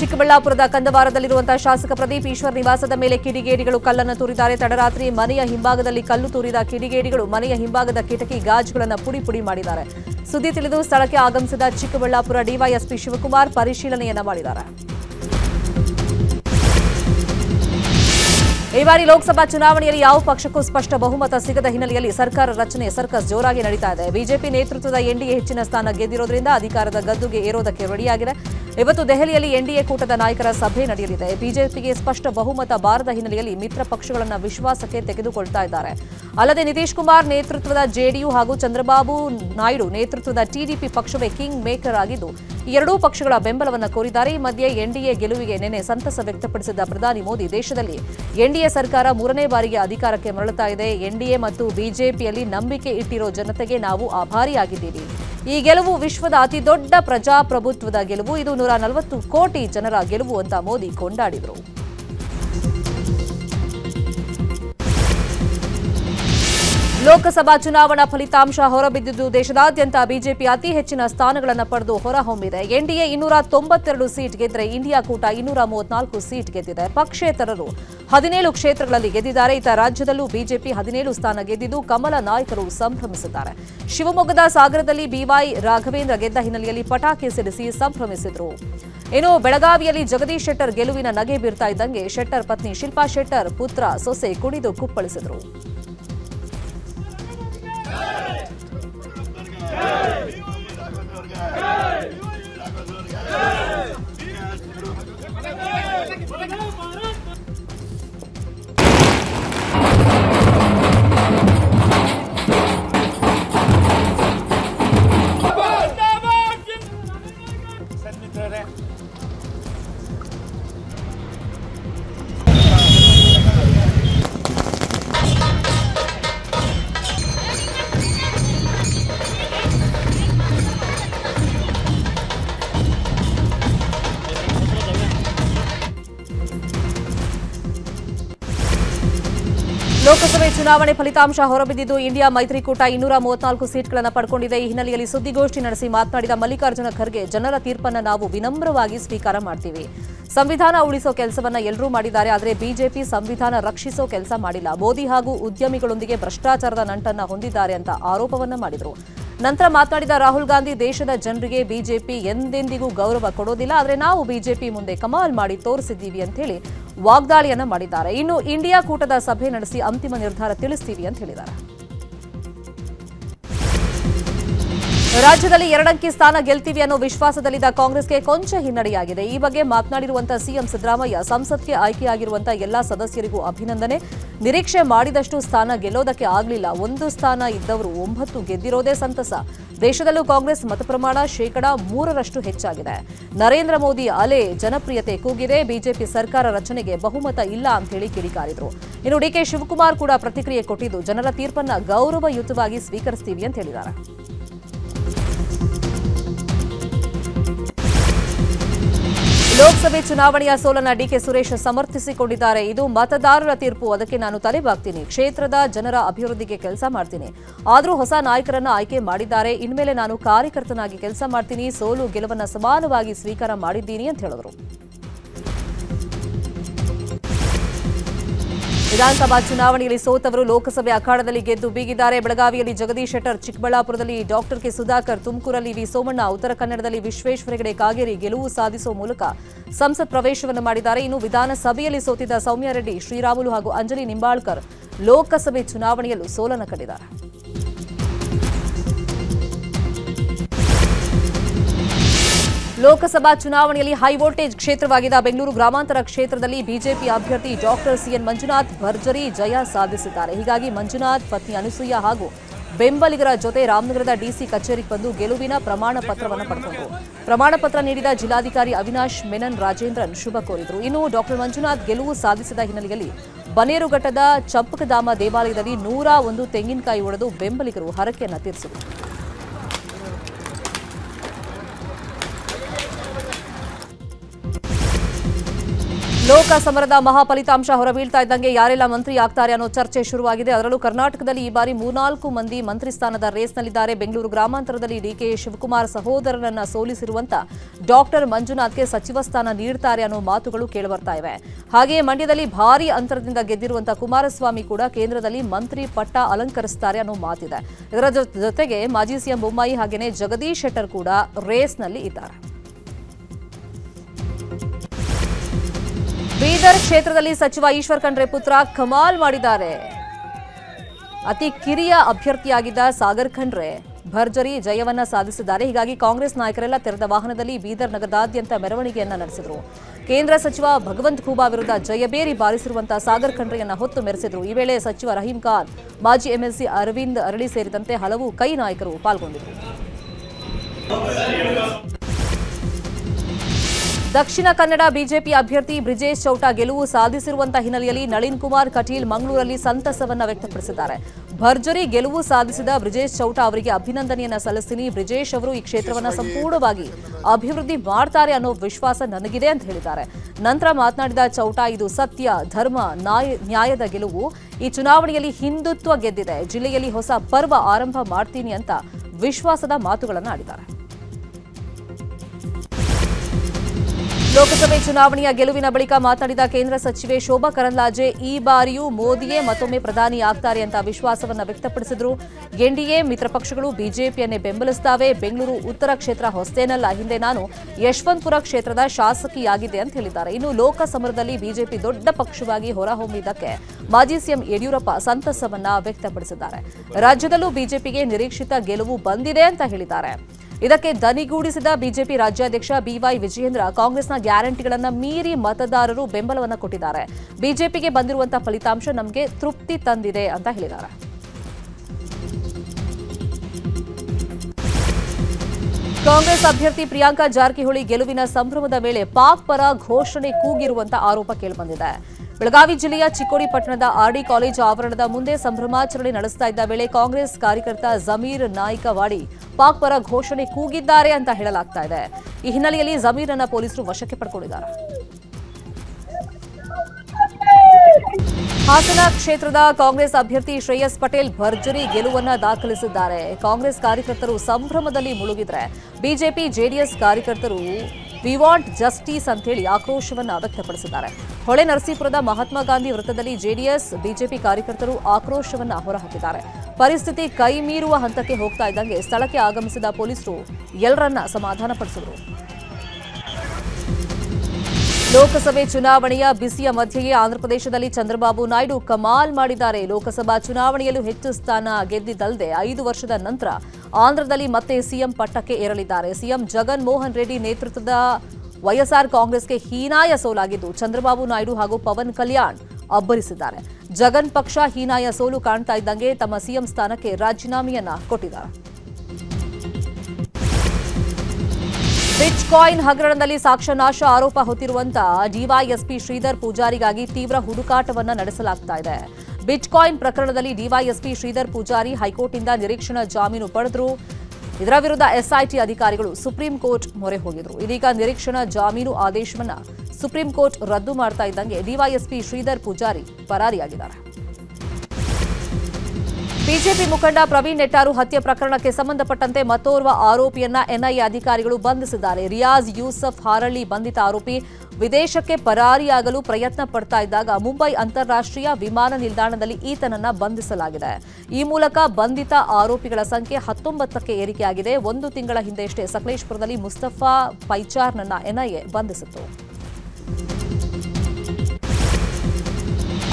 ಚಿಕ್ಕಬಳ್ಳಾಪುರದ ಕಂದವಾರದಲ್ಲಿರುವಂತಹ ಶಾಸಕ ಪ್ರದೀಪ್ ಈಶ್ವರ್ ನಿವಾಸದ ಮೇಲೆ ಕಿಡಿಗೇಡಿಗಳು ಕಲ್ಲನ್ನು ತೂರಿದ್ದಾರೆ. ತಡರಾತ್ರಿ ಮನೆಯ ಹಿಂಭಾಗದಲ್ಲಿ ಕಲ್ಲು ತೂರಿದ ಕಿಡಿಗೇಡಿಗಳು ಮನೆಯ ಹಿಂಭಾಗದ ಕಿಟಕಿ ಗಾಜುಗಳನ್ನು ಪುಡಿ ಪುಡಿ ಮಾಡಿದ್ದಾರೆ. ಸುದ್ದಿ ತಿಳಿದು ಸ್ಥಳಕ್ಕೆ ಆಗಮಿಸಿದ ಚಿಕ್ಕಬಳ್ಳಾಪುರ ಡಿವೈಎಸ್ಪಿ ಶಿವಕುಮಾರ್ ಪರಿಶೀಲನೆಯನ್ನ ಮಾಡಿದ್ದಾರೆ. ಈ ಬಾರಿ ಲೋಕಸಭಾ ಚುನಾವಣೆಯಲ್ಲಿ ಯಾವ ಪಕ್ಷಕ್ಕೂ ಸ್ಪಷ್ಟ ಬಹುಮತ ಸಿಗದ ಹಿನ್ನೆಲೆಯಲ್ಲಿ ಸರ್ಕಾರ ರಚನೆ, ಸರ್ಕಸ್ ಜೋರಾಗಿ ನಡೀತಾ ಇದೆ. ಬಿಜೆಪಿ ನೇತೃತ್ವದ ಎನ್ಡಿಎ ಹೆಚ್ಚಿನ ಸ್ಥಾನ ಗೆದ್ದಿರೋದ್ರಿಂದ ಅಧಿಕಾರದ ಗದ್ದುಗೆ ಏರೋದಕ್ಕೆ ರೆಡಿಯಾಗಿದೆ. ಇವತ್ತು ದೆಹಲಿಯಲ್ಲಿ ಎನ್ಡಿಎ ಕೂಟದ ನಾಯಕರ ಸಭೆ ನಡೆಯಲಿದೆ. ಬಿಜೆಪಿಗೆ ಸ್ಪಷ್ಟ ಬಹುಮತ ಬಾರದ ಹಿನ್ನೆಲೆಯಲ್ಲಿ ಮಿತ್ರ ಪಕ್ಷಗಳನ್ನು ವಿಶ್ವಾಸಕ್ಕೆ ತೆಗೆದುಕೊಳ್ತಾ ಇದ್ದಾರೆ. ಅಲ್ಲದೆ ನಿತೀಶ್ ಕುಮಾರ್ ನೇತೃತ್ವದ ಜೆಡಿಯು ಹಾಗೂ ಚಂದ್ರಬಾಬು ನಾಯ್ಡು ನೇತೃತ್ವದ ಟಿಡಿಪಿ ಪಕ್ಷವೇ ಕಿಂಗ್ ಮೇಕರ್ ಆಗಿದ್ದು ಎರಡೂ ಪಕ್ಷಗಳ ಬೆಂಬಲವನ್ನು ಕೋರಿದ್ದಾರೆ. ಈ ಮಧ್ಯೆ ಎನ್ಡಿಎ ಗೆಲುವಿಗೆ ನಿನ್ನೆ ಸಂತಸ ವ್ಯಕ್ತಪಡಿಸಿದ ಪ್ರಧಾನಿ ಮೋದಿ ದೇಶದಲ್ಲಿ ಎನ್ಡಿಎ ಸರ್ಕಾರ ಮೂರನೇ ಬಾರಿಗೆ ಅಧಿಕಾರಕ್ಕೆ ಮರಳುತ್ತಾ ಇದೆ. ಎನ್ಡಿಎ ಮತ್ತು ಬಿಜೆಪಿಯಲ್ಲಿ ನಂಬಿಕೆ ಇಟ್ಟಿರೋ ಜನತೆಗೆ ನಾವು ಆಭಾರಿಯಾಗಿದ್ದೀವಿ. ಈ ಗೆಲುವು ವಿಶ್ವದ ಅತಿದೊಡ್ಡ ಪ್ರಜಾಪ್ರಭುತ್ವದ ಗೆಲುವು. ಇದು ನೂರ ನಲವತ್ತು ಕೋಟಿ ಜನರ ಗೆಲುವು ಅಂತ ಮೋದಿ ಕೊಂಡಾಡಿದರು. ಲೋಕಸಭಾ ಚುನಾವಣಾ ಫಲಿತಾಂಶ ಹೊರಬಿದ್ದಿದ್ದು ದೇಶದಾದ್ಯಂತ ಬಿಜೆಪಿ ಅತಿ ಹೆಚ್ಚಿನ ಸ್ಥಾನಗಳನ್ನು ಪಡೆದು ಹೊರಹೊಮ್ಮಿದೆ. ಎನ್ಡಿಎ ಇನ್ನೂರ ತೊಂಬತ್ತೆರಡು ಸೀಟ್ ಗೆದ್ದರೆ ಇಂಡಿಯಾ ಕೂಟ ಇನ್ನೂರ ಮೂವತ್ನಾಲ್ಕು ಸೀಟ್ ಗೆದ್ದಿದೆ. ಪಕ್ಷೇತರರು ಹದಿನೇಳು ಕ್ಷೇತ್ರಗಳಲ್ಲಿ ಗೆದ್ದಿದ್ದಾರೆ. ಇತ್ತ ರಾಜ್ಯದಲ್ಲೂ ಬಿಜೆಪಿ ಹದಿನೇಳು ಸ್ಥಾನ ಗೆದ್ದಿದ್ದು ಕಮಲ ನಾಯಕರು ಸಂಭ್ರಮಿಸಿದ್ದಾರೆ. ಶಿವಮೊಗ್ಗದ ಸಾಗರದಲ್ಲಿ ಬಿವೈ ರಾಘವೇಂದ್ರ ಗೆದ್ದ ಹಿನ್ನೆಲೆಯಲ್ಲಿ ಪಟಾಕಿ ಸಿಡಿಸಿ ಸಂಭ್ರಮಿಸಿದರು. ಇನ್ನು ಬೆಳಗಾವಿಯಲ್ಲಿ ಜಗದೀಶ್ ಶೆಟ್ಟರ್ ಗೆಲುವಿನ ನಗೆ ಬೀರ್ತಾ ಇದ್ದಂಗೆ ಶೆಟ್ಟರ್ ಪತ್ನಿ ಶಿಲ್ಪಾ ಶೆಟ್ಟರ್ ಪುತ್ರ ಸೊಸೆ ಕುಡಿದು ಕುಪ್ಪಳಿಸಿದರು. ಸನ್ಮಿತ್ರರೇ ಚುನಾವಣೆ ಫಲಿತಾಂಶ ಹೊರಬಿದ್ದಿದ್ದು ಇಂಡಿಯಾ ಮೈತ್ರಿಕೂಟ ಇನ್ನೂರ ಮೂವತ್ನಾಲ್ಕು ಸೀಟ್ಗಳನ್ನು ಪಡ್ಕೊಂಡಿದೆ. ಈ ಹಿನ್ನೆಲೆಯಲ್ಲಿ ಸುದ್ದಿಗೋಷ್ಠಿ ನಡೆಸಿ ಮಾತನಾಡಿದ ಮಲ್ಲಿಕಾರ್ಜುನ ಖರ್ಗೆ, ಜನರ ತೀರ್ಪನ್ನು ನಾವು ವಿನಮ್ರವಾಗಿ ಸ್ವೀಕಾರ ಮಾಡ್ತೀವಿ. ಸಂವಿಧಾನ ಉಳಿಸೋ ಕೆಲಸವನ್ನ ಎಲ್ಲರೂ ಮಾಡಿದ್ದಾರೆ, ಆದರೆ ಬಿಜೆಪಿ ಸಂವಿಧಾನ ರಕ್ಷಿಸೋ ಕೆಲಸ ಮಾಡಿಲ್ಲ. ಮೋದಿ ಹಾಗೂ ಉದ್ಯಮಿಗಳೊಂದಿಗೆ ಭ್ರಷ್ಟಾಚಾರದ ನಂಟನ್ನ ಹೊಂದಿದ್ದಾರೆ ಅಂತ ಆರೋಪವನ್ನ ಮಾಡಿದರು. ನಂತರ ಮಾತನಾಡಿದ ರಾಹುಲ್ ಗಾಂಧಿ, ದೇಶದ ಜನರಿಗೆ ಬಿಜೆಪಿ ಎಂದೆಂದಿಗೂ ಗೌರವ ಕೊಡೋದಿಲ್ಲ, ಆದರೆ ನಾವು ಬಿಜೆಪಿ ಮುಂದೆ ಕಮಾಲ್ ಮಾಡಿ ತೋರಿಸಿದ್ದೀವಿ ಅಂತ ಹೇಳಿ ವಾಗ್ದಾಳಿಯನ್ನ ಮಾಡಿದ್ದಾರೆ. ಇನ್ನು ಇಂಡಿಯಾ ಕೂಟದ ಸಭೆ ನಡೆಸಿ ಅಂತಿಮ ನಿರ್ಧಾರ ತಿಳಿಸ್ತೀವಿ ಅಂತ ಹೇಳಿದ್ದಾರೆ. ರಾಜ್ಯದಲ್ಲಿ ಎರಡಂಕಿ ಸ್ಥಾನ ಗೆಲ್ತೀವಿ ಅನ್ನೋ ವಿಶ್ವಾಸದಲ್ಲಿದ್ದ ಕಾಂಗ್ರೆಸ್ಗೆ ಕೊಂಚ ಹಿನ್ನಡೆಯಾಗಿದೆ. ಈ ಬಗ್ಗೆ ಮಾತನಾಡಿರುವಂತಹ ಸಿಎಂ ಸಿದ್ದರಾಮಯ್ಯ ಸಂಸತ್ಗೆ ಆಯ್ಕೆಯಾಗಿರುವಂತಹ ಎಲ್ಲಾ ಸದಸ್ಯರಿಗೂ ಅಭಿನಂದನೆ. ನಿರೀಕ್ಷೆ ಮಾಡಿದಷ್ಟು ಸ್ಥಾನ ಗೆಲ್ಲೋದಕ್ಕೆ ಆಗಲಿಲ್ಲ. ಒಂದು ಸ್ಥಾನ ಇದ್ದವರು ಒಂಬತ್ತು ಗೆದ್ದಿರೋದೇ ಸಂತಸ. ದೇಶದಲ್ಲೂ ಕಾಂಗ್ರೆಸ್ ಮತಪ್ರಮಾಣ ಶೇಕಡಾ ಮೂರರಷ್ಟು ಹೆಚ್ಚಾಗಿದೆ. ನರೇಂದ್ರ ಮೋದಿ ಅಲೆ ಜನಪ್ರಿಯತೆ ಕೂಗಿದೆ. ಬಿಜೆಪಿ ಸರ್ಕಾರ ರಚನೆಗೆ ಬಹುಮತ ಇಲ್ಲ ಅಂತ ಹೇಳಿ ಕಿಡಿಕಾರಿದ್ರು. ಇನ್ನು ಡಿಕೆ ಶಿವಕುಮಾರ್ ಕೂಡ ಪ್ರತಿಕ್ರಿಯೆ ಕೊಟ್ಟಿದ್ದು, ಜನರ ತೀರ್ಪನ್ನ ಗೌರವಯುತವಾಗಿ ಸ್ವೀಕರಿಸ್ತೀವಿ ಅಂತ ಹೇಳಿದ್ದಾರೆ. ಲೋಕಸಭೆ ಚುನಾವಣೆಯ ಸೋಲನ್ನ ಡಿಕೆ ಸುರೇಶ್ ಸಮರ್ಥಿಸಿಕೊಂಡಿದ್ದಾರೆ. ಇದು ಮತದಾರರ ತೀರ್ಪು. ಅದಕ್ಕೆ ನಾನು ತಲೆಬಾಗ್ತೀನಿ. ಕ್ಷೇತ್ರದ ಜನರ ಅಭಿವೃದ್ಧಿಗೆ ಕೆಲಸ ಮಾಡ್ತೀನಿ. ಆದರೂ ಹೊಸ ನಾಯಕರನ್ನ ಆಯ್ಕೆ ಮಾಡಿದ್ದಾರೆ. ಇನ್ಮೇಲೆ ನಾನು ಕಾರ್ಯಕರ್ತನಾಗಿ ಕೆಲಸ ಮಾಡ್ತೀನಿ. ಸೋಲು ಗೆಲುವನ್ನ ಸಮಾನವಾಗಿ ಸ್ವೀಕಾರ ಮಾಡಿದ್ದೀನಿ ಅಂತ ಹೇಳಿದರು ವಿಧಾನಸಭಾ ಚುನಾವಣೆಯಲ್ಲಿ ಸೋತವರು ಲೋಕಸಭೆ ಅಖಾಡದಲ್ಲಿ ಗೆದ್ದು ಬೀಗಿದ್ದಾರೆ. ಬೆಳಗಾವಿಯಲ್ಲಿ ಜಗದೀಶ್ ಶೆಟ್ಟರ್ ಚಿಕ್ಕಬಳ್ಳಾಪುರದಲ್ಲಿ ಡಾಕ್ಟರ್ ಕೆ ಸುಧಾಕರ್, ತುಮಕೂರಲ್ಲಿ ವಿ ಸೋಮಣ್ಣ, ಉತ್ತರ ಕನ್ನಡದಲ್ಲಿ ವಿಶ್ವೇಶ್ವರ ಹೆಗಡೆ ಕಾಗೇರಿ ಗೆಲುವು ಸಾಧಿಸುವ ಮೂಲಕ ಸಂಸತ್ ಪ್ರವೇಶವನ್ನು ಮಾಡಿದ್ದಾರೆ. ಇನ್ನು ವಿಧಾನಸಭೆಯಲ್ಲಿ ಸೋತಿದ್ದ ಸೌಮ್ಯ ರೆಡ್ಡಿ, ಶ್ರೀರಾಮುಲು ಹಾಗೂ ಅಂಜಲಿ ನಿಂಬಾಳ್ಕರ್ ಲೋಕಸಭೆ ಚುನಾವಣೆಯಲ್ಲೂ ಸೋಲನ್ನು ಕಂಡಿದ್ದಾರೆ. ಲೋಕಸಭಾ ಚುನಾವಣೆಯಲ್ಲಿ ಹೈ ವೋಲ್ಟೇಜ್ ಕ್ಷೇತ್ರವಾಗಿದ್ದ ಬೆಂಗಳೂರು ಗ್ರಾಮಾಂತರ ಕ್ಷೇತ್ರದಲ್ಲಿ ಬಿಜೆಪಿ ಅಭ್ಯರ್ಥಿ ಡಾಕ್ಟರ್ ಸಿಎನ್ ಮಂಜುನಾಥ್ ಭರ್ಜರಿ ಜಯ ಸಾಧಿಸಿದ್ದಾರೆ. ಹೀಗಾಗಿ ಮಂಜುನಾಥ್, ಪತ್ನಿ ಅನಸೂಯ ಹಾಗೂ ಬೆಂಬಲಿಗರ ಜೊತೆ ರಾಮನಗರದ ಡಿಸಿ ಕಚೇರಿಗೆ ಬಂದು ಗೆಲುವಿನ ಪ್ರಮಾಣ ಪತ್ರವನ್ನು ಪಡೆದರು ಪ್ರಮಾಣ ಪತ್ರ ನೀಡಿದ ಜಿಲ್ಲಾಧಿಕಾರಿ ಅವಿನಾಶ್, ಮೆನನ್ ರಾಜೇಂದ್ರನ್ ಶುಭ ಕೋರಿದರು. ಇನ್ನು ಡಾಕ್ಟರ್ ಮಂಜುನಾಥ್ ಗೆಲುವು ಸಾಧಿಸಿದ ಹಿನ್ನೆಲೆಯಲ್ಲಿ ಬನೇರುಘಟ್ಟದ ಚಂಪಕಧಾಮ ದೇವಾಲಯದಲ್ಲಿ ನೂರ ಒಂದು ತೆಂಗಿನಕಾಯಿ ಒಡೆದು ಬೆಂಬಲಿಗರು ಹರಕೆಯನ್ನು ತೀರಿಸಿದರು. ಲೋಕ ಸಮರದ ಮಹಾಫಲಿತಾಂಶ ಹೊರಬೀಳ್ತಾ ಇದ್ದಂಗೆ ಯಾರೆಲ್ಲ ಮಂತ್ರಿ ಆಗ್ತಾರೆ ಅನ್ನೋ ಚರ್ಚೆ ಶುರುವಾಗಿದೆ. ಅದರಲ್ಲೂ ಕರ್ನಾಟಕದಲ್ಲಿ ಈ ಬಾರಿ ಮೂರ್ನಾಲ್ಕು ಮಂದಿ ಮಂತ್ರಿ ಸ್ಥಾನದ ರೇಸ್ನಲ್ಲಿದ್ದಾರೆ. ಬೆಂಗಳೂರು ಗ್ರಾಮಾಂತರದಲ್ಲಿ ಡಿಕೆ ಶಿವಕುಮಾರ್ ಸಹೋದರನನ್ನ ಸೋಲಿಸಿರುವಂತ ಡಾಕ್ಟರ್ ಮಂಜುನಾಥ್ಗೆ ಸಚಿವ ಸ್ಥಾನ ನೀಡ್ತಾರೆ ಅನ್ನೋ ಮಾತುಗಳು ಕೇಳಿಬರ್ತಾ ಇವೆ. ಹಾಗೆಯೇ ಮಂಡ್ಯದಲ್ಲಿ ಭಾರಿ ಅಂತರದಿಂದ ಗೆದ್ದಿರುವಂತಹ ಕುಮಾರಸ್ವಾಮಿ ಕೂಡ ಕೇಂದ್ರದಲ್ಲಿ ಮಂತ್ರಿ ಪಟ್ಟ ಅಲಂಕರಿಸುತ್ತಾರೆ ಅನ್ನೋ ಮಾತಿದೆ. ಇದರ ಜೊತೆಗೆ ಮಾಜಿ ಸಿಎಂ ಬೊಮ್ಮಾಯಿ ಹಾಗೆಯೇ ಜಗದೀಶ್ ಶೆಟ್ಟರ್ ಕೂಡ ರೇಸ್ನಲ್ಲಿ ಇದ್ದಾರೆ. ಬೀದರ್ ಕ್ಷೇತ್ರದಲ್ಲಿ ಸಚಿವ ಈಶ್ವರ್ ಖಂಡ್ರೆ ಪುತ್ರ ಕಮಾಲ್ ಮಾಡಿದ್ದಾರೆ. ಅತಿ ಕಿರಿಯ ಅಭ್ಯರ್ಥಿಯಾಗಿದ್ದ ಸಾಗರ್ ಖಂಡ್ರೆ ಭರ್ಜರಿ ಜಯವನ್ನ ಸಾಧಿಸಿದ್ದಾರೆ. ಹೀಗಾಗಿ ಕಾಂಗ್ರೆಸ್ ನಾಯಕರೆಲ್ಲ ತೆರೆದ ವಾಹನದಲ್ಲಿ ಬೀದರ್ ನಗರದಾದ್ಯಂತ ಮೆರವಣಿಗೆಯನ್ನ ನಡೆಸಿದರು. ಕೇಂದ್ರ ಸಚಿವ ಭಗವಂತ್ ಖೂಬಾ ವಿರುದ್ಧ ಜಯಬೇರಿ ಬಾರಿಸಿರುವಂತಹ ಸಾಗರ್ ಖಂಡ್ರೆಯನ್ನ ಹೊತ್ತು ಮೆರೆಸಿದರು. ಈ ವೇಳೆ ಸಚಿವ ರಹೀಂ ಖಾನ್, ಮಾಜಿ ಎಂಎಲ್ಸಿ ಅರವಿಂದ್ ಅರಳಿ ಸೇರಿದಂತೆ ಹಲವು ಕೈ ನಾಯಕರು ಪಾಲ್ಗೊಂಡಿದ್ದರು. ದಕ್ಷಿಣ ಕನ್ನಡ ಬಿಜೆಪಿ ಅಭ್ಯರ್ಥಿ ಬ್ರಿಜೇಶ್ ಚೌಟ ಗೆಲುವು ಸಾಧಿಸಿರುವಂತಹ ಹಿನ್ನೆಲೆಯಲ್ಲಿ ನಳಿನ್ ಕುಮಾರ್ ಕಟೀಲ್ ಮಂಗಳೂರಲ್ಲಿ ಸಂತಸವನ್ನ ವ್ಯಕ್ತಪಡಿಸಿದ್ದಾರೆ. ಭರ್ಜರಿ ಗೆಲುವು ಸಾಧಿಸಿದ ಬ್ರಿಜೇಶ್ ಚೌಟ ಅವರಿಗೆ ಅಭಿನಂದನೆಯನ್ನ ಸಲ್ಲಿಸ್ತೀನಿ. ಬ್ರಿಜೇಶ್ ಅವರು ಈ ಕ್ಷೇತ್ರವನ್ನ ಸಂಪೂರ್ಣವಾಗಿ ಅಭಿವೃದ್ಧಿ ಮಾಡ್ತಾರೆ ಅನ್ನೋ ವಿಶ್ವಾಸ ನನಗಿದೆ ಅಂತ ಹೇಳಿದ್ದಾರೆ. ನಂತರ ಮಾತನಾಡಿದ ಚೌಟ, ಇದು ಸತ್ಯ, ಧರ್ಮ ನ್ಯಾಯ ನ್ಯಾಯದ ಗೆಲುವು. ಈ ಚುನಾವಣೆಯಲ್ಲಿ ಹಿಂದುತ್ವ ಗೆದ್ದಿದೆ. ಜಿಲ್ಲೆಯಲ್ಲಿ ಹೊಸ ಪರ್ವ ಆರಂಭ ಮಾಡ್ತೀನಿ ಅಂತ ವಿಶ್ವಾಸದ ಮಾತುಗಳನ್ನು ಆಡಿದ್ದಾರೆ ಲೋಕಸಭೆ ಚುನಾವಣೆಯ ಗೆಲುವಿನ ಬಳಿಕ ಮಾತನಾಡಿದ ಕೇಂದ್ರ ಸಚಿವೆ ಶೋಭಾ ಕರಂದ್ಲಾಜೆ, ಈ ಬಾರಿಯೂ ಮೋದಿಯೇ ಮತ್ತೊಮ್ಮೆ ಪ್ರಧಾನಿ ಆಗ್ತಾರೆ ಅಂತ ವಿಶ್ವಾಸವನ್ನ ವ್ಯಕ್ತಪಡಿಸಿದ್ರು. ಎನ್ಡಿಎ, ಮಿತ್ರ ಪಕ್ಷಗಳು ಬಿಜೆಪಿಯನ್ನೇ ಬೆಂಬಲಿಸುತ್ತವೆ ಬೆಂಗಳೂರು ಉತ್ತರ ಕ್ಷೇತ್ರ ಹೊಸ್ತೇನಲ್ಲ ಹಿಂದೆ ನಾನು ಯಶವಂತಪುರ ಕ್ಷೇತ್ರದ ಶಾಸಕಿಯಾಗಿದ್ದೆ ಅಂತ ಹೇಳಿದ್ದಾರೆ. ಇನ್ನು ಲೋಕಸಮರದಲ್ಲಿ ಬಿಜೆಪಿ ದೊಡ್ಡ ಪಕ್ಷವಾಗಿ ಹೊರಹೊಮ್ಮಿದ್ದಕ್ಕೆ ಮಾಜಿ ಸಿಎಂ ಯಡಿಯೂರಪ್ಪ ಸಂತಸವನ್ನ ವ್ಯಕ್ತಪಡಿಸಿದ್ದಾರೆ. ರಾಜ್ಯದಲ್ಲೂ ಬಿಜೆಪಿಗೆ ನಿರೀಕ್ಷಿತ ಗೆಲುವು ಬಂದಿದೆ ಅಂತ ಹೇಳಿದ್ದಾರೆ. ಇದಕ್ಕೆ ದನಿಗೂಡಿಸಿದ ಬಿಜೆಪಿ ರಾಜ್ಯಾಧ್ಯಕ್ಷ ಬಿವೈ ವಿಜಯೇಂದ್ರ ಕಾಂಗ್ರೆಸ್ನ ಗ್ಯಾರಂಟಿಗಳನ್ನ ಮೀರಿ ಮತದಾರರು ಬೆಂಬಲವನ್ನು ಕೊಟ್ಟಿದ್ದಾರೆ. ಬಿಜೆಪಿಗೆ ಬಂದಿರುವಂತಹ ಫಲಿತಾಂಶ ನಮಗೆ ತೃಪ್ತಿ ತಂದಿದೆ ಅಂತ ಹೇಳಿದ್ದಾರೆ. ಕಾಂಗ್ರೆಸ್ ಅಭ್ಯರ್ಥಿ ಪ್ರಿಯಾಂಕಾ ಜಾರಕಿಹೊಳಿ ಗೆಲುವಿನ ಸಂಭ್ರಮದ ವೇಳೆ ಪಾಕ್ ಪರ ಘೋಷಣೆ ಕೂಗಿರುವಂತಹ ಆರೋಪ ಕೇಳಿಬಂದಿದೆ ಬೆಳಗಾವಿ ಜಿಲ್ಲೆಯ ಚಿಕ್ಕೋಡಿ ಪಟ್ಟಣದ ಆರ್ಡಿ ಕಾಲೇಜು ಆವರಣದ ಮುಂದೆ ಸಂಭ್ರಮಾಚರಣೆ ನಡೆಸ್ತಾ ಇದ್ದ ವೇಳೆ ಕಾಂಗ್ರೆಸ್ ಕಾರ್ಯಕರ್ತ ಜಮೀರ್ ನಾಯ್ಕವಾಡಿ ಪಾಕ್ ಪರ ಘೋಷಣೆ ಕೂಗಿದ್ದಾರೆ ಅಂತ ಹೇಳಲಾಗ್ತಾ ಇದೆ. ಈ ಹಿನ್ನೆಲೆಯಲ್ಲಿ ಜಮೀರನ್ನ ಪೊಲೀಸರು ವಶಕ್ಕೆ ಪಡ್ಕೊಂಡಿದ್ದಾರೆ. ಹಾಸನ ಕ್ಷೇತ್ರದ ಕಾಂಗ್ರೆಸ್ ಅಭ್ಯರ್ಥಿ ಶ್ರೇಯಸ್ ಪಟೇಲ್ ಭರ್ಜರಿ ಗೆಲುವನ್ನ ದಾಖಲಿಸಿದ್ದಾರೆ. ಕಾಂಗ್ರೆಸ್ ಕಾರ್ಯಕರ್ತರು ಸಂಭ್ರಮದಲ್ಲಿ ಮುಳುಗಿದ್ರೆ ಬಿಜೆಪಿ, ಜೆಡಿಎಸ್ ಕಾರ್ಯಕರ್ತರು ವಿ ವಾಂಟ್ ಜಸ್ಟಿಸ್ ಅಂತೇಳಿ ಆಕ್ರೋಶವನ್ನ ವ್ಯಕ್ತಪಡಿಸಿದ್ದಾರೆ. ಹೊಳೆ ನರಸೀಪುರದ ಮಹಾತ್ಮ ಗಾಂಧಿ ವೃತ್ತದಲ್ಲಿ ಜೆಡಿಎಸ್, ಬಿಜೆಪಿ ಕಾರ್ಯಕರ್ತರು ಆಕ್ರೋಶವನ್ನ ಹೊರಹಾಕಿದ್ದಾರೆ. ಪರಿಸ್ಥಿತಿ ಕೈ ಮೀರುವ ಹಂತಕ್ಕೆ ಹೋಗ್ತಾ ಇದ್ದಂಗೆ ಸ್ಥಳಕ್ಕೆ ಆಗಮಿಸಿದ ಪೊಲೀಸರು ಎಲ್ಲರನ್ನ ಸಮಾಧಾನಪಡಿಸಿದರು. ಲೋಕಸಭೆ ಚುನಾವಣೆಯ ಬಿಸಿಯ ಮಧ್ಯೆಯೇ ಆಂಧ್ರಪ್ರದೇಶದಲ್ಲಿ ಚಂದ್ರಬಾಬು ನಾಯ್ಡು ಕಮಾಲ್ ಮಾಡಿದ್ದಾರೆ. ಲೋಕಸಭಾ ಚುನಾವಣೆಯಲ್ಲೂ ಹೆಚ್ಚು ಸ್ಥಾನ ಗೆದ್ದಿದ್ದಲ್ಲದೆ ಐದು ವರ್ಷದ ನಂತರ ಆಂಧ್ರದಲ್ಲಿ ಮತ್ತೆ ಸಿಎಂ ಪಟ್ಟಕ್ಕೆ ಏರಲಿದ್ದಾರೆ. ಸಿಎಂ ಜಗನ್ ಮೋಹನ್ ರೆಡ್ಡಿ ನೇತೃತ್ವದ ವೈಎಸ್ಆರ್ ಕಾಂಗ್ರೆಸ್ಗೆ ಹೀನಾಯ ಸೋಲಾಗಿದ್ದು ಚಂದ್ರಬಾಬು ನಾಯ್ಡು ಹಾಗೂ ಪವನ್ ಕಲ್ಯಾಣ್ ಅಬ್ಬರಿಸಿದ್ದಾರೆ. ಜಗನ್ ಪಕ್ಷ ಹೀನಾಯ ಸೋಲು ಕಾಣ್ತಾ ಇದ್ದಂಗೆ ತಮ್ಮ ಸಿಎಂ ಸ್ಥಾನಕ್ಕೆ ರಾಜೀನಾಮೆಯನ್ನ ಕೊಟ್ಟಿದ್ದಾರೆ. ಬಿಟ್ ಕಾಯಿನ್ ಹಗರಣದಲ್ಲಿ ಸಾಕ್ಷ್ಯನಾಶ ಆರೋಪ ಹೊತ್ತಿರುವಂತ ಡಿವೈಎಸ್ಪಿ ಶ್ರೀಧರ್ ಪೂಜಾರಿಗಾಗಿ ತೀವ್ರ ಹುಡುಕಾಟವನ್ನ ನಡೆಸಲಾಗ್ತಾ ಇದೆ. ಬಿಟ್ ಕಾಯಿನ್ ಪ್ರಕರಣದಲ್ಲಿ ಡಿವೈಎಸ್ಪಿ ಶ್ರೀಧರ್ ಪೂಜಾರಿ ಹೈಕೋರ್ಟ್ನಿಂದ ನಿರೀಕ್ಷಣಾ ಜಾಮೀನು ಪಡೆದ್ರು. ಇದರ ವಿರುದ್ಧ ಎಸ್ಐಟಿ ಅಧಿಕಾರಿಗಳು ಸುಪ್ರೀಂ ಕೋರ್ಟ್ ಮೊರೆ ಹೋಗಿದ್ರು. ಇದೀಗ ನಿರೀಕ್ಷಣಾ ಜಾಮೀನು ಆದೇಶವನ್ನು ಸುಪ್ರೀಂ ಕೋರ್ಟ್ ರದ್ದು ಮಾಡ್ತಾ ಇದ್ದಂಗೆ ಡಿವೈಎಸ್ಪಿ ಶ್ರೀಧರ್ ಪೂಜಾರಿ ಪರಾರಿಯಾಗಿದ್ದಾರೆ. ಬಿಜೆಪಿ ಮುಖಂಡ ಪ್ರವೀಣ್ ನೆಟ್ಟಾರು ಹತ್ಯೆ ಪ್ರಕರಣಕ್ಕೆ ಸಂಬಂಧಪಟ್ಟಂತೆ ಮತ್ತೋರ್ವ ಆರೋಪಿಯನ್ನ ಎನ್ಐಎ ಅಧಿಕಾರಿಗಳು ಬಂಧಿಸಿದ್ದಾರೆ. ರಿಯಾಜ್ ಯೂಸಫ್ ಹಾರಳ್ಳಿ ಬಂಧಿತ ಆರೋಪಿ ವಿದೇಶಕ್ಕೆ ಪರಾರಿಯಾಗಲು ಪ್ರಯತ್ನ ಪಡ್ತಾ ಇದ್ದಾಗ ಮುಂಬೈ ಅಂತಾರಾಷ್ಟ್ರೀಯ ವಿಮಾನ ನಿಲ್ದಾಣದಲ್ಲಿ ಈತನನ್ನ ಬಂಧಿಸಲಾಗಿದೆ. ಈ ಮೂಲಕ ಬಂಧಿತ ಆರೋಪಿಗಳ ಸಂಖ್ಯೆ ಹತ್ತೊಂಬತ್ತಕ್ಕೆ ಏರಿಕೆಯಾಗಿದೆ. ಒಂದು ತಿಂಗಳ ಹಿಂದೆಯಷ್ಟೇ ಸಕಲೇಶ್ಪುರದಲ್ಲಿ ಮುಸ್ತಫಾ ಪೈಚಾರ್ನನ್ನ ಎನ್ಐಎ ಬಂಧಿಸಿತ್ತು.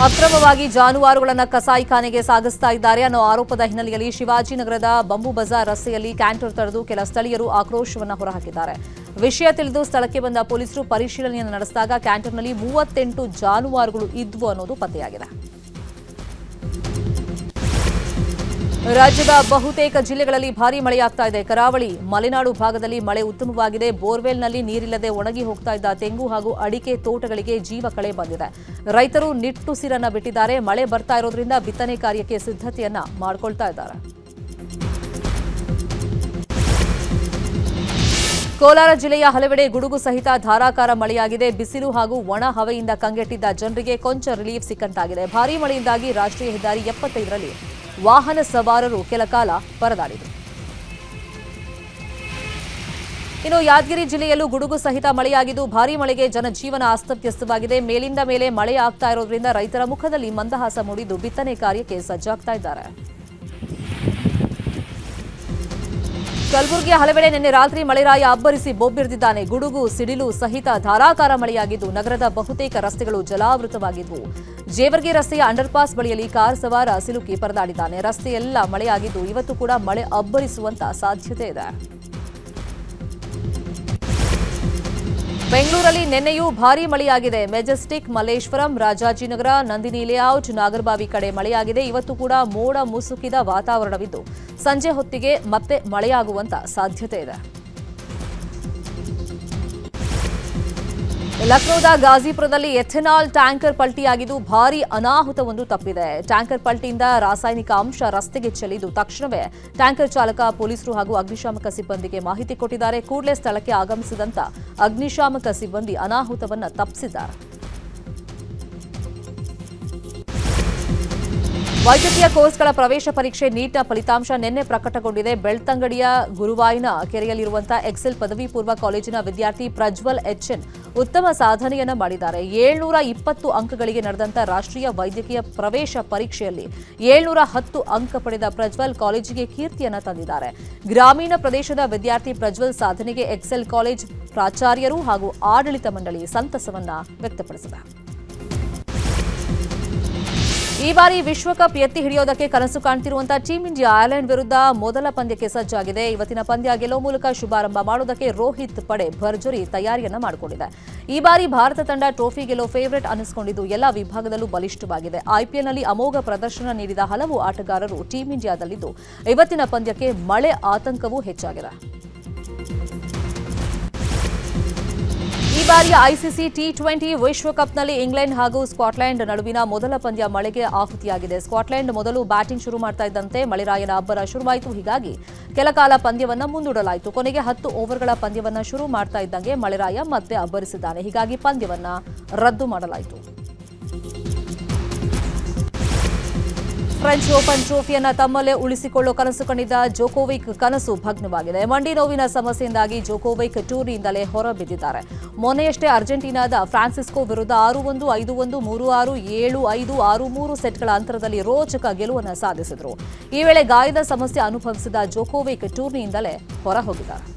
ಅಕ್ರಮವಾಗಿ ಜಾನುವಾರುಗಳನ್ನು ಕಸಾಯಿಖಾನೆಗೆ ಸಾಗಿಸ್ತಾ ಇದ್ದಾರೆ ಅನ್ನೋ ಆರೋಪದ ಹಿನ್ನೆಲೆಯಲ್ಲಿ ಶಿವಾಜಿನಗರದ ಬಂಬು ಬಜಾರ್ ರಸ್ತೆಯಲ್ಲಿ ಕ್ಯಾಂಟರ್ ತಡೆದು ಕೆಲ ಸ್ಥಳೀಯರು ಆಕ್ರೋಶವನ್ನು ಹೊರಹಾಕಿದ್ದಾರೆ. ವಿಷಯ ತಿಳಿದು ಸ್ಥಳಕ್ಕೆ ಬಂದ ಪೊಲೀಸರು ಪರಿಶೀಲನೆಯನ್ನು ನಡೆಸಿದಾಗ ಕ್ಯಾಂಟರ್ನಲ್ಲಿ ಮೂವತ್ತೆಂಟು ಜಾನುವಾರುಗಳು ಇದ್ವು ಅನ್ನೋದು ಪತ್ತೆಯಾಗಿದೆ. ರಾಜ್ಯದ ಬಹುತೇಕ ಜಿಲ್ಲೆಗಳಲ್ಲಿ ಭಾರೀ ಮಳೆಯಾಗ್ತಾ ಇದೆ. ಕರಾವಳಿ, ಮಲೆನಾಡು ಭಾಗದಲ್ಲಿ ಮಳೆ ಉತ್ತಮವಾಗಿದೆ. ಬೋರ್ವೆಲ್ನಲ್ಲಿ ನೀರಿಲ್ಲದೆ ಒಣಗಿ ಹೋಗ್ತಾ ಇದ್ದ ತೆಂಗು ಹಾಗೂ ಅಡಿಕೆ ತೋಟಗಳಿಗೆ ಜೀವ ಕಳೆ ಬಂದಿದೆ. ರೈತರು ನಿಟ್ಟುಸಿರನ್ನ ಬಿಟ್ಟಿದ್ದಾರೆ. ಮಳೆ ಬರ್ತಾ ಇರೋದ್ರಿಂದ ಬಿತ್ತನೆ ಕಾರ್ಯಕ್ಕೆ ಸಿದ್ಧತೆಯನ್ನ ಮಾಡಿಕೊಳ್ತಾ ಇದ್ದಾರೆ. ಕೋಲಾರ ಜಿಲ್ಲೆಯ ಹಲವೆಡೆ ಗುಡುಗು ಸಹಿತ ಧಾರಾಕಾರ ಮಳೆಯಾಗಿದೆ. ಬಿಸಿಲು ಹಾಗೂ ಒಣ ಹವೆಯಿಂದ ಕಂಗೆಟ್ಟಿದ್ದ ಜನರಿಗೆ ಕೊಂಚ ರಿಲೀಫ್ ಸಿಕ್ಕಂತಾಗಿದೆ. ಭಾರೀ ಮಳೆಯಿಂದಾಗಿ ರಾಷ್ಟ್ರೀಯ ಹೆದ್ದಾರಿ ಎಪ್ಪತ್ತೈದರಲ್ಲಿ ವಾಹನ ಸವಾರರು ಕೆಲ ಕಾಲ ಪರದಾಡಿದರು. ಇನ್ನು ಯಾದಗಿರಿ ಜಿಲ್ಲೆಯಲ್ಲೂ ಗುಡುಗು ಸಹಿತ ಮಳೆಯಾಗಿದ್ದು ಭಾರೀ ಮಳೆಗೆ ಜನಜೀವನ ಅಸ್ತವ್ಯಸ್ತವಾಗಿದೆ. ಮೇಲಿಂದ ಮೇಲೆ ಮಳೆ ಆಗ್ತಾ ಇರೋದ್ರಿಂದ ರೈತರ ಮುಖದಲ್ಲಿ ಮಂದಹಾಸ ಮೂಡಿದ್ದು ಬಿತ್ತನೆ ಕಾರ್ಯಕ್ಕೆ ಸಜ್ಜಾಗ್ತಾ ಇದ್ದಾರೆ. ಕಲಬುರಗಿಯ ಹಲವೆಡೆ ನಿನ್ನೆ ರಾತ್ರಿ ಮಳೆರಾಯ ಅಬ್ಬರಿಸಿ ಬೊಬ್ಬಿರಿದಿದ್ದಾನೆ ಗುಡುಗು, ಸಿಡಿಲು ಸಹಿತ ಧಾರಾಕಾರ ಮಳೆಯಾಗಿದ್ದು ನಗರದ ಬಹುತೇಕ ರಸ್ತೆಗಳು ಜಲಾವೃತವಾಗಿದ್ದವು ಜೇವರ್ಗಿ ರಸ್ತೆಯ ಅಂಡರ್ಪಾಸ್ ಬಳಿಯಲ್ಲಿ ಕಾರ್ ಸವಾರ ಸಿಲುಕಿ ಪರದಾಡಿದ್ದಾನೆ. ರಸ್ತೆಯೆಲ್ಲ ಮಳೆಯಾಗಿದ್ದು ಇವತ್ತು ಕೂಡ ಮಳೆ ಅಬ್ಬರಿಸುವಂತ ಸಾಧ್ಯತೆ ಇದೆ. ಬೆಂಗಳೂರಲ್ಲಿ ನಿನ್ನೆಯೂ ಭಾರೀ ಮಳೆಯಾಗಿದೆ. ಮೆಜೆಸ್ಟಿಕ್, ಮಲ್ಲೇಶ್ವರಂ, ರಾಜಾಜಿನಗರ, ನಂದಿನಿ ಲೇಔಟ್, ನಾಗರಬಾವಿ ಕಡೆ ಮಳೆಯಾಗಿದೆ. ಇವತ್ತು ಕೂಡ ಮೋಡ ಮುಸುಕಿದ ವಾತಾವರಣವಿದ್ದು, ಸಂಜೆ ಹೊತ್ತಿಗೆ ಮತ್ತೆ ಮಳೆಯಾಗುವಂತ ಸಾಧ್ಯತೆ ಇದೆ. ಲಕ್ನೋದ ಗಾಜಿಪುರದಲ್ಲಿ ಎಥೆನಾಲ್ ಟ್ಯಾಂಕರ್ ಪಲ್ಟಿಯಾಗಿದ್ದು ಭಾರೀ ಅನಾಹುತವೊಂದು ತಪ್ಪಿದೆ. ಟ್ಯಾಂಕರ್ ಪಲ್ಟಿಯಿಂದ ರಾಸಾಯನಿಕ ಅಂಶ ರಸ್ತೆಗೆ ಚೆಲ್ಲಿದ್ದು ತಕ್ಷಣವೇ ಟ್ಯಾಂಕರ್ ಚಾಲಕ, ಪೊಲೀಸರು ಹಾಗೂ ಅಗ್ನಿಶಾಮಕ ಸಿಬ್ಬಂದಿಗೆ ಮಾಹಿತಿ ಕೊಟ್ಟಿದ್ದಾರೆ. ಕೂಡಲೇ ಸ್ಥಳಕ್ಕೆ ಆಗಮಿಸಿದಂತ ಅಗ್ನಿಶಾಮಕ ಸಿಬ್ಬಂದಿ ಅನಾಹುತವನ್ನ ತಪ್ಪಿಸಿದ್ದಾರೆ. ವೈದ್ಯಕೀಯ ಕೋರ್ಸ್ಗಳ ಪ್ರವೇಶ ಪರೀಕ್ಷೆ ನೀಟ್ನ ಫಲಿತಾಂಶ ನಿನ್ನೆ ಪ್ರಕಟಗೊಂಡಿದೆ. ಬೆಳ್ತಂಗಡಿಯ ಗುರುವಾಯಿನ ಕೆರೆಯಲ್ಲಿರುವಂತಹ ಎಕ್ಸೆಲ್ ಪದವಿ ಪೂರ್ವ ಕಾಲೇಜಿನ ವಿದ್ಯಾರ್ಥಿ ಪ್ರಜ್ವಲ್ ಎಚ್ಎನ್ ಉತ್ತಮ ಸಾಧನೆಯನ್ನ ಮಾಡಿದ್ದಾರೆ. ಏಳ್ನೂರ ಇಪ್ಪತ್ತು ಅಂಕಗಳಿಗೆ ನಡೆದಂತಹ ರಾಷ್ಟ್ರೀಯ ವೈದ್ಯಕೀಯ ಪ್ರವೇಶ ಪರೀಕ್ಷೆಯಲ್ಲಿ ಏಳ್ನೂರ ಹತ್ತು ಅಂಕ ಪಡೆದ ಪ್ರಜ್ವಲ್ ಕಾಲೇಜಿಗೆ ಕೀರ್ತಿಯನ್ನು ತಂದಿದ್ದಾರೆ. ಗ್ರಾಮೀಣ ಪ್ರದೇಶದ ವಿದ್ಯಾರ್ಥಿ ಪ್ರಜ್ವಲ್ ಸಾಧನೆಗೆ ಎಕ್ಸೆಲ್ ಕಾಲೇಜ್ ಪ್ರಾಚಾರ್ಯರು ಹಾಗೂ ಆಡಳಿತ ಮಂಡಳಿ ಸಂತಸವನ್ನ ವ್ಯಕ್ತಪಡಿಸಿದೆ. ಈ ಬಾರಿ ವಿಶ್ವಕಪ್ ಎತ್ತಿ ಹಿಡಿಯೋದಕ್ಕೆ ಕನಸು ಕಾಣ್ತಿರುವಂತಹ ಟೀಂ ಇಂಡಿಯಾ ಐರ್ಲೆಂಡ್ ವಿರುದ್ಧ ಮೊದಲ ಪಂದ್ಯಕ್ಕೆ ಸಜ್ಜಾಗಿದೆ. ಇವತ್ತಿನ ಪಂದ್ಯ ಗೆಲ್ಲೋ ಮೂಲಕ ಶುಭಾರಂಭ ಮಾಡೋದಕ್ಕೆ ರೋಹಿತ್ ಪಡೆ ಭರ್ಜರಿ ತಯಾರಿಯನ್ನ ಮಾಡಿಕೊಂಡಿದೆ. ಈ ಬಾರಿ ಭಾರತ ತಂಡ ಟ್ರೋಫಿ ಗೆಲ್ಲೋ ಫೇವರೇಟ್ ಅನಿಸಿಕೊಂಡಿದ್ದು ಎಲ್ಲ ವಿಭಾಗದಲ್ಲೂ ಬಲಿಷ್ಠವಾಗಿದೆ. ಐಪಿಎಲ್ನಲ್ಲಿ ಅಮೋಘ ಪ್ರದರ್ಶನ ನೀಡಿದ ಹಲವು ಆಟಗಾರರು ಟೀಂ ಇಂಡಿಯಾದಲ್ಲಿದ್ದು, ಇವತ್ತಿನ ಪಂದ್ಯಕ್ಕೆ ಮಳೆ ಆತಂಕವೂ ಹೆಚ್ಚಾಗಿದೆ. ಬಾರಿಯ ಐಸಿಸಿ ಟಿ ಟ್ವೆಂಟಿ ವಿಶ್ವಕಪ್ನಲ್ಲಿ ಇಂಗ್ಲೆಂಡ್ ಹಾಗೂ ಸ್ಕಾಟ್ಲೆಂಡ್ ನಡುವಿನ ಮೊದಲ ಪಂದ್ಯ ಮಳೆಗೆ ಆಹುತಿಯಾಗಿದೆ. ಸ್ಕಾಟ್ಲೆಂಡ್ ಮೊದಲು ಬ್ಯಾಟಿಂಗ್ ಶುರು ಮಾಡ್ತಾ ಇದ್ದಂತೆ ಮಳೆರಾಯನ ಅಬ್ಬರ ಶುರುವಾಯಿತು. ಹೀಗಾಗಿ ಕೆಲಕಾಲ ಪಂದ್ಯವನ್ನು ಮುಂದೂಡಲಾಯಿತು. ಕೊನೆಗೆ ಹತ್ತು ಓವರ್ಗಳ ಪಂದ್ಯವನ್ನು ಶುರು ಮಾಡ್ತಾ ಇದ್ದಂಗೆ ಮಳೆರಾಯ ಮತ್ತೆ ಅಬ್ಬರಿಸಿದ್ದಾನೆ. ಹೀಗಾಗಿ ಪಂದ್ಯವನ್ನು ರದ್ದು ಮಾಡಲಾಯಿತು. ಫ್ರೆಂಚ್ ಓಪನ್ ಟ್ರೋಫಿಯನ್ನು ತಮ್ಮಲ್ಲೇ ಉಳಿಸಿಕೊಳ್ಳೋ ಕನಸು ಕಂಡಿದ್ದ ಜೋಕೋವಿಕ್ ಕನಸು ಭಗ್ನವಾಗಿದೆ. ಮಂಡಿ ನೋವಿನ ಸಮಸ್ಯೆಯಿಂದಾಗಿ ಜೋಕೋವಿಕ್ ಟೂರ್ನಿಯಿಂದಲೇ ಹೊರಬಿದ್ದಿದ್ದಾರೆ. ಮೊನ್ನೆಯಷ್ಟೇ ಅರ್ಜೆಂಟೀನಾದ ಫ್ರಾನ್ಸಿಸ್ಕೋ ವಿರುದ್ಧ ಆರು ಒಂದು, ಐದು ಒಂದು, ಮೂರು ಆರು, ಏಳು ಐದು, ಆರು ಮೂರು ಸೆಟ್ಗಳ ಅಂತರದಲ್ಲಿ ರೋಚಕ ಗೆಲುವನ್ನು ಸಾಧಿಸಿದರು. ಈ ವೇಳೆ ಗಾಯದ ಸಮಸ್ಯೆ ಅನುಭವಿಸಿದ ಜೋಕೋವಿಕ್ ಟೂರ್ನಿಯಿಂದಲೇ ಹೊರಹೋಗಿದ್ದಾರೆ.